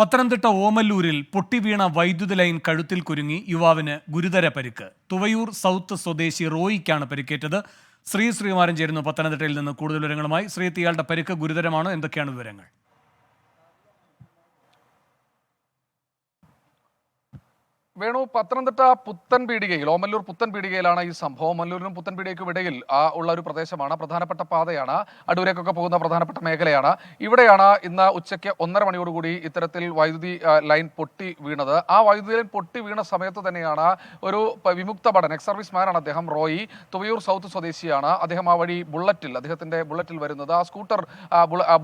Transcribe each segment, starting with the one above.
പത്തനംതിട്ട ഓമല്ലൂരിൽ പൊട്ടിവീണ വൈദ്യുതി ലൈൻ കഴുത്തിൽ കുരുങ്ങി യുവാവിന് ഗുരുതര പരിക്ക്. തുവയൂർ സൗത്ത് സ്വദേശി റോയിക്കാണ് പരിക്കേറ്റത്. ശ്രീ ശ്രീകുമാരൻ ചേരുന്നു പത്തനംതിട്ടയിൽ നിന്ന് കൂടുതൽ വിവരങ്ങളുമായി. ശ്രീ തിയാളുടെ പരിക്ക് ഗുരുതരമാണ്. എന്തൊക്കെയാണ് വിവരങ്ങൾ? വേണു പത്തനംതിട്ട പുത്തൻ പീടികയിൽ ഓമല്ലൂർ പുത്തൻ പീടികയിലാണ് ഈ സംഭവം. മല്ലൂരിനും പുത്തൻ പീടികയ്ക്കും ഇടയിൽ ഉള്ള ഒരു പ്രദേശമാണ് പ്രധാനപ്പെട്ട പാതയാണ്. അടൂരേക്കൊക്കെ പോകുന്ന പ്രധാനപ്പെട്ട മേഖലയാണ്. ഇവിടെയാണ് ഇന്ന് ഉച്ചയ്ക്ക് ഒന്നര മണിയോടുകൂടി ഇത്തരത്തിൽ വൈദ്യുതി ലൈൻ പൊട്ടി വീണത്. ആ വൈദ്യുതി ലൈൻ പൊട്ടി വീണ സമയത്ത് തന്നെയാണ് ഒരു വിമുക്ത ഭടൻ എക്സ് സർവീസ് മാനാണ് അദ്ദേഹം റോയി തുവയൂർ സൗത്ത് സ്വദേശിയാണ്. അദ്ദേഹം ആ വഴി ബുള്ളറ്റിൽ അദ്ദേഹത്തിന്റെ ബുള്ളറ്റിൽ വരുന്നത്. ആ സ്കൂട്ടർ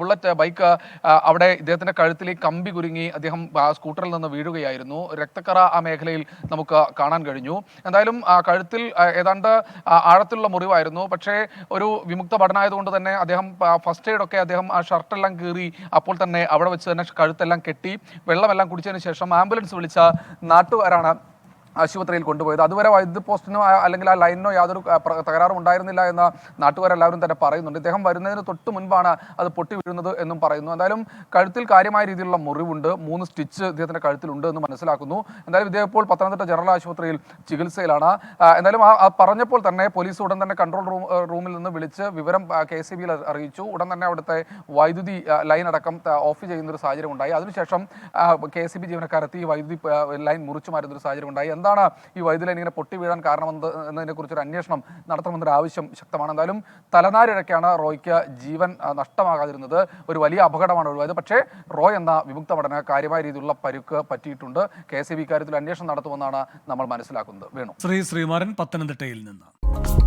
ബുള്ളറ്റ് ബൈക്ക് അവിടെ ഇദ്ദേഹത്തിന്റെ കഴുത്തിലേക്ക് കമ്പി കുരുങ്ങി അദ്ദേഹം സ്കൂട്ടറിൽ നിന്ന് വീഴുകയായിരുന്നു. രക്തക്കറ ആ മേഖലയിൽ നമുക്ക് കാണാൻ കഴിഞ്ഞു. എന്തായാലും കഴുത്തിൽ ഏതാണ്ട് ആഴത്തിലുള്ള മുറിവായിരുന്നു. പക്ഷേ ഒരു വിമുക്ത പഠനമായതുകൊണ്ട് തന്നെ അദ്ദേഹം ഫസ്റ്റ് എയ്ഡ് ഒക്കെ അദ്ദേഹം ആ ഷർട്ടെല്ലാം കീറി അപ്പോൾ തന്നെ അവിടെ വെച്ച് തന്നെ കഴുത്തെല്ലാം കെട്ടി വെള്ളമെല്ലാം കുടിച്ചതിന് ശേഷം ആംബുലൻസ് വിളിച്ച നാട്ടുകാരാണ് ആശുപത്രിയിൽ കൊണ്ടുപോയത്. അതുവരെ വൈദ്യുതി പോസ്റ്റിനോ അല്ലെങ്കിൽ ആ ലൈനിനോ യാതൊരു തകരാറും ഉണ്ടായിരുന്നില്ല എന്ന് നാട്ടുകാരെല്ലാവരും തന്നെ പറയുന്നുണ്ട്. ഇദ്ദേഹം വരുന്നതിന് തൊട്ട് മുൻപാണ് അത് പൊട്ടി വീഴുന്നത് എന്നും പറയുന്നു. എന്തായാലും കഴുത്തിൽ കാര്യമായ രീതിയിലുള്ള മുറിവുണ്ട്. മൂന്ന് സ്റ്റിച്ച് ഇദ്ദേഹത്തിന്റെ കഴുത്തിലുണ്ട് എന്ന് മനസ്സിലാക്കുന്നു. എന്തായാലും ഇദ്ദേഹം ഇപ്പോൾ പത്തനംതിട്ട ജനറൽ ആശുപത്രിയിൽ ചികിത്സയിലാണ്. എന്തായാലും ആ പറഞ്ഞപ്പോൾ തന്നെ പോലീസ് ഉടൻ തന്നെ കൺട്രോൾ റൂം റൂമിൽ നിന്ന് വിളിച്ച് വിവരം കെ സി ബിയിൽ അറിയിച്ചു. ഉടൻ തന്നെ അവിടുത്തെ വൈദ്യുതി ലൈൻ അടക്കം ഓഫ് ചെയ്യുന്ന ഒരു സാഹചര്യം ഉണ്ടായി. അതിനുശേഷം കെ സി ബി ജീവനക്കാരെത്തി വൈദ്യുതി ലൈൻ മുറിച്ചു മാറ്റുന്ന ഒരു സാഹചര്യം ഉണ്ടായി. എന്താണ് ഈ വൈദ്യുതി ലൈൻ ഇങ്ങനെ പൊട്ടി വീഴാൻ കാരണമെന്ന് എന്നതിനെ കുറിച്ചൊരു അന്വേഷണം നടത്തണമെന്നൊരു ആവശ്യം ശക്തമാണ്. എന്തായാലും തലനാരിഴക്കാണ് റോയ്ക്ക് ജീവൻ നഷ്ടമാകാതിരുന്നത്. ഒരു വലിയ അപകടമാണ് ഒഴിവായത് പക്ഷേ റോയ് എന്ന വിമുക്ത പഠന കാര്യമായ രീതിയിലുള്ള പരുക്ക് പറ്റിയിട്ടുണ്ട്. കെ സി ബി കാര്യത്തിൽ അന്വേഷണം നടത്തുമെന്നാണ് നമ്മൾ മനസ്സിലാക്കുന്നത്. വേണു. ശ്രീ ശ്രീമാരൻ പത്തനംതിട്ടയിൽ നിന്ന്.